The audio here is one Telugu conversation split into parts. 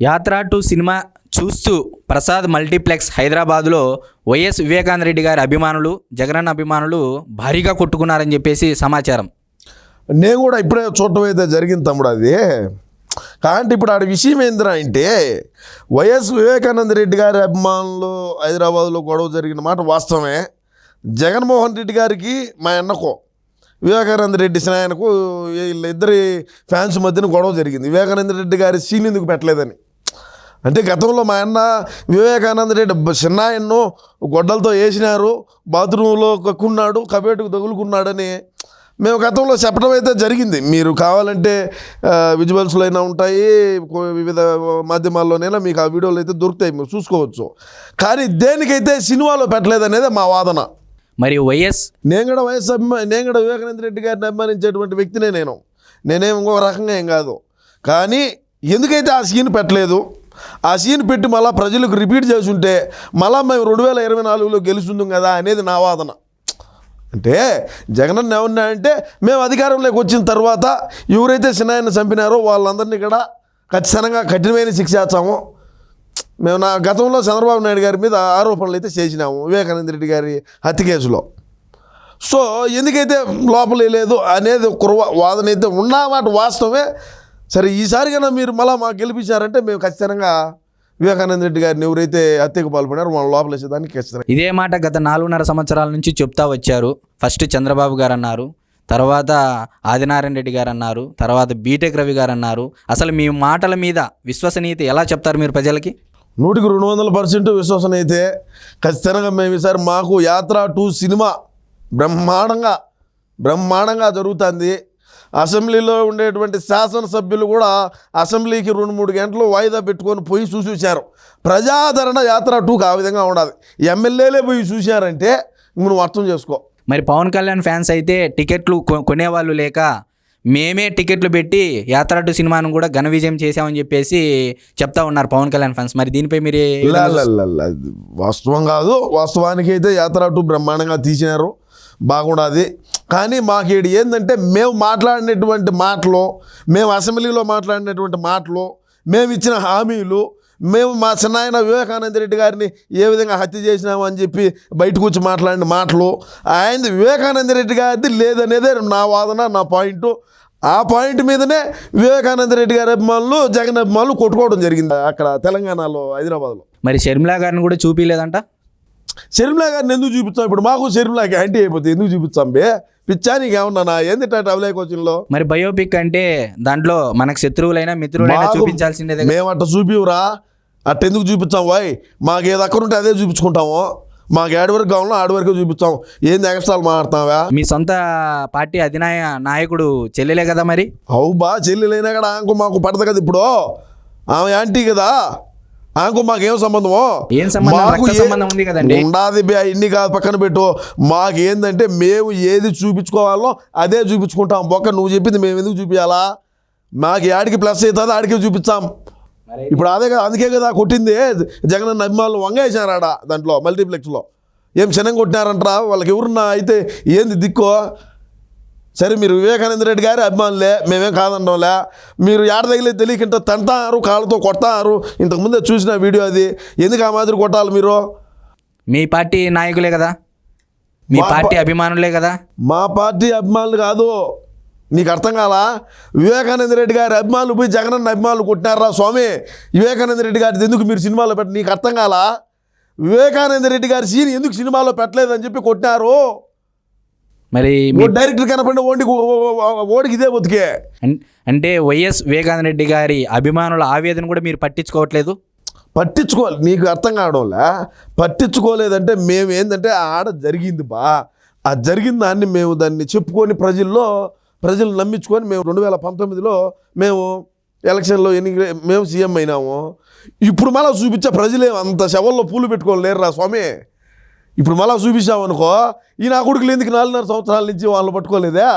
యాత్ర టు సినిమా చూస్తూ ప్రసాద్ మల్టీప్లెక్స్ హైదరాబాద్లో వైఎస్ వివేకానంద రెడ్డి గారి అభిమానులు జగనన్న అభిమానులు భారీగా కొట్టుకున్నారని చెప్పేసి సమాచారం. నేను కూడా ఇప్పుడే చూడటం అయితే జరిగింది తమ్ముడు అది. కాబట్టి ఇప్పుడు ఆడ విషయం ఏందిరా అంటే వైఎస్ వివేకానంద రెడ్డి గారి అభిమానులు హైదరాబాద్లో గొడవ జరిగిన మాట వాస్తవమే. జగన్మోహన్ రెడ్డి గారికి మా అన్నకో వివేకానంద రెడ్డి స్నాయనకు వీళ్ళిద్దరి ఫ్యాన్స్ మధ్యన గొడవ జరిగింది. వివేకానంద రెడ్డి గారి సీన్ ఎందుకు పెట్టలేదని. అంటే గతంలో మా అన్న వివేకానంద రెడ్డి చిన్నాయన్ను గొడ్డలతో వేసినారు బాత్రూంలో కక్కున్నాడు కబేటుకు తగులుకున్నాడని మేము గతంలో చెప్పడం అయితే జరిగింది. మీరు కావాలంటే విజువల్స్లో అయినా ఉంటాయి వివిధ మాధ్యమాల్లోనైనా మీకు ఆ వీడియోలు అయితే దొరుకుతాయి మీరు చూసుకోవచ్చు. కానీ దేనికైతే సినిమాలో పెట్టలేదనేది మా వాదన. మరి వైఎస్? నేను కూడా వయసు అభిమా నేను కూడా వివేకానంద రెడ్డి గారిని అభిమానించేటువంటి వ్యక్తినే నేను. నేనేం ఇంకో రకంగా ఏం కాదు. కానీ ఎందుకైతే ఆ సీన్ పెట్టలేదు ఆ సీన్ పెట్టి మళ్ళీ ప్రజలకు రిపీట్ చేసి ఉంటే మళ్ళీ మేము రెండు వేల ఇరవై నాలుగులో గెలుస్తుందాం కదా అనేది నా వాదన. అంటే జగనన్న ఏమన్నా అంటే మేము అధికారంలోకి వచ్చిన తర్వాత ఎవరైతే సినాయన్ని చంపినారో వాళ్ళందరినీ కూడా ఖచ్చితంగా కఠినమైన శిక్ష చేస్తాము. మేము నా గతంలో చంద్రబాబు నాయుడు గారి మీద ఆరోపణలు అయితే చేసినాము వివేకానంద రెడ్డి గారి హత్య కేసులో. సో ఎందుకైతే లోపల లేదు అనేది కుర్వ వాదన అయితే ఉన్నమాట వాస్తవమే. సరే ఈసారి కన్నా మీరు మళ్ళీ మాకు గెలిపించారంటే మేము ఖచ్చితంగా వివేకానంద రెడ్డి గారిని ఎవరైతే హత్యకు పాల్పడినారో వాళ్ళ లోపల వేసేదానికి ఖచ్చితంగా. ఇదే మాట గత నాలుగున్నర సంవత్సరాల నుంచి చెప్తా వచ్చారు. ఫస్ట్ చంద్రబాబు గారు అన్నారు తర్వాత ఆదినారాయణ రెడ్డి గారు అన్నారు తర్వాత బీటెక్ రవి గారు అన్నారు అసలు మీ మాటల మీద విశ్వసనీయత ఎలా చెప్తారు మీరు ప్రజలకి? నూటికి రెండు వందల పర్సెంట్ విశ్వాసం అయితే ఖచ్చితంగా మేము ఈసారి మాకు యాత్ర టూ సినిమా బ్రహ్మాండంగా బ్రహ్మాండంగా జరుగుతుంది. అసెంబ్లీలో ఉండేటువంటి శాసనసభ్యులు కూడా అసెంబ్లీకి రెండు మూడు గంటలు వాయిదా పెట్టుకొని పోయి చూసి వచ్చారు ప్రజాదరణ యాత్ర టూకి ఆ విధంగా ఉండాలి. ఎమ్మెల్యేలే పోయి చూశారంటే నువ్వు అర్థం చేసుకో. మరి పవన్ కళ్యాణ్ ఫ్యాన్స్ అయితే టికెట్లు కొనేవాళ్ళు లేక మేమే టికెట్లు పెట్టి యాత్ర టు సినిమాను కూడా ఘన విజయం చేశామని చెప్పేసి చెప్తా ఉన్నారు పవన్ కళ్యాణ్ ఫ్యాన్స్. మరి దీనిపై మీరు వాస్తవం కాదు. వాస్తవానికి అయితే యాత్ర టూ బ్రహ్మాండంగా తీసినారు. బాగుండదు. కానీ మాకు ఇది ఏంటంటే మేము మాట్లాడినటువంటి మాటలు మేము అసెంబ్లీలో మాట్లాడినటువంటి మాటలు మేము ఇచ్చిన హామీలు మేము మా చిన్నాయన వివేకానంద రెడ్డి గారిని ఏ విధంగా హత్య చేసినాము అని చెప్పి బయటకు వచ్చి మాట్లాడిన మాటలు ఆయన వివేకానంద రెడ్డి గారిది లేదనేదే నా వాదన నా పాయింట్. ఆ పాయింట్ మీదనే వివేకానంద రెడ్డి గారి అభిమానులు జగన్ అభిమానులు కొట్టుకోవడం జరిగింది అక్కడ తెలంగాణలో హైదరాబాద్లో. మరి షర్మిలా గారిని కూడా చూపించలేదంట షర్మిలా గారిని ఎందుకు చూపిస్తాం? ఇప్పుడు మాకు షర్మిలాకి యాంటీ అయిపోతే ఎందుకు చూపిస్తాం బే? పిచ్చా నీకేమన్నా నా ఏంది అవలే కోచింగ్లో మరి బయోపిక్ అంటే దాంట్లో మనకు శత్రువులైనా మిత్రులైనా మాకు- చూపించాల్సిందే కదా. మేము అట్ట చూపివురా అట్ట ఎందుకు చూపించాం వాయ్ మాకు ఏది అక్కడ ఉంటే అదే చూపించుకుంటాము. మాకు ఏడు వరకు కావాలో ఆడు వరకు చూపిస్తాం. ఏంది ఎక్స్ట్రాలు మాట్లాడతావా మీ సొంత పార్టీ అధినాయ నాయకుడు చెల్లెలే కదా మరి? అవు బా చెల్లెలైనా కూడా ఆంకు మాకు పడదు కదా ఇప్పుడు. ఆమె యాంటీ కదా. ఆంకు మాకేం సంబంధమో ఏం సంబంధం? మాకు సంబంధం ఉంది కదండి. ఉండాది బే ఇన్ని కాదు పక్కన పెట్టు. మాకు ఏందంటే మేము ఏది చూపించుకోవాలో అదే చూపించుకుంటాం. బొక్క నువ్వు చెప్పింది మేము ఎందుకు చూపించాలా? మాకు ఆడికి ప్లస్ అవుతుంది ఆడికి చూపించాం ఇప్పుడు అదే కదా అందుకే కదా కొట్టింది. జగన్ అన్న అభిమానులు వంగేసినారు ఆడ దాంట్లో మల్టీప్లెక్స్లో. ఏం శనం కొట్టినారంటరా? వాళ్ళకి ఎవరున్నా అయితే ఏంది దిక్కో? సరే మీరు వివేకానంద రెడ్డి గారి అభిమానులే మేమేం కాదనడంలే మీరు ఏడ తగిలే తెలియకుండా తంటారు కాళ్ళతో కొట్టారు ఇంతకుముందే చూసిన వీడియో అది. ఎందుకు ఆ మాదిరి కొట్టాలి మీరు? మీ పార్టీ నాయకులే కదా. మీ మా పార్టీ అభిమానులే కదా. మా పార్టీ అభిమానులు కాదు. నీకు అర్థం కాలా? వివేకానంద రెడ్డి గారి అభిమానులు పోయి జగనన్న అభిమానులు కొట్టినారా స్వామి? వివేకానంద రెడ్డి గారి ఎందుకు మీరు సినిమాలో పెట్ట నీకు అర్థం కాలా? వివేకానంద రెడ్డి గారి సీన్ ఎందుకు సినిమాలో పెట్టలేదని చెప్పి కొట్టినారు? మరి డైరెక్టర్ కనపడిన ఓడికి ఓడికి ఇదే బతికే అంటే వైఎస్ వివేకానంద రెడ్డి గారి అభిమానుల ఆవేదన కూడా మీరు పట్టించుకోవట్లేదు? పట్టించుకోవాలి. నీకు అర్థం కావడంలే? పట్టించుకోలేదంటే మేము ఏంటంటే ఆడ జరిగింది బా. ఆ జరిగిన దాన్ని మేము దాన్ని చెప్పుకొని ప్రజల్లో ప్రజలు నమ్మించుకొని మేము రెండు వేల పంతొమ్మిదిలో మేము ఎలక్షన్లో ఎన్ని మేము సీఎం అయినాము. ఇప్పుడు మళ్ళీ చూపించే ప్రజలే అంత శవల్లో పూలు పెట్టుకొని లేరురా స్వామి. ఇప్పుడు మళ్ళీ చూపించామనుకో ఈ నా కొడుకులు ఎందుకు నాలుగున్నర సంవత్సరాల నుంచి వాళ్ళు పట్టుకోలేదా?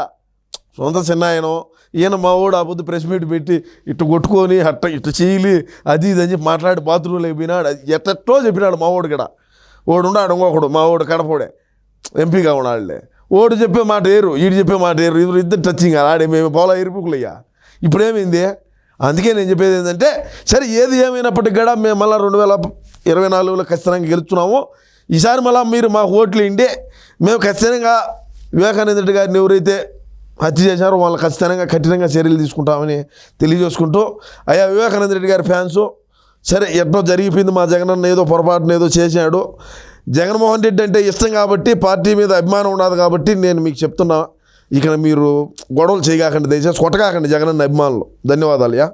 సొంత చిన్నాయనం ఈయన మా వాడు ఆ పొద్దు ప్రెస్ మీట్ పెట్టి ఇటు కొట్టుకొని అట్ట ఇటు చీలి అది ఇది అని చెప్పి మాట్లాడి బాత్రూంలో పోయినాడు అది ఎట్టట్టో చెప్పినాడు మా వాడు కూడా. వాడు ఉన్నాడు ఇంకొకడు మా వాడు కడపడే ఎంపీగా ఉన్నాళ్ళే ఓడు చెప్పే మాట ఏరు ఈడు చెప్పే మాట ఏరు ఇద్దరు ఇద్దరు టచింగ్ ఆడే మేము పోలా ఇరుపుకులయ్యా. ఇప్పుడేమైంది? అందుకే నేను చెప్పేది ఏంటంటే సరే ఏది ఏమైనప్పటికీ కూడా మేము మళ్ళీ రెండు వేల ఇరవై నాలుగులో ఖచ్చితంగా గెలుచున్నాము. ఈసారి మళ్ళీ మీరు మా ఓట్లు ఇండి. మేము ఖచ్చితంగా వివేకానంద రెడ్డి గారిని ఎవరైతే హత్య చేశారో వాళ్ళు ఖచ్చితంగా కఠినంగా చర్యలు తీసుకుంటామని తెలియజేసుకుంటూ అయ్యా వివేకానంద రెడ్డి గారి ఫ్యాన్స్ సరే ఎట్నో జరిగిపోయింది మా జగనన్న ఏదో పొరపాటున ఏదో చేశాడు. జగన్మోహన్ రెడ్డి అంటే ఇష్టం కాబట్టి పార్టీ మీద అభిమానం ఉన్నది కాబట్టి నేను మీకు చెప్తున్నా ఇక్కడ మీరు గొడవలు చేయగాకండి దయచేసి కొట్టగాకండి జగనన్న అభిమానులు. ధన్యవాదాలు యా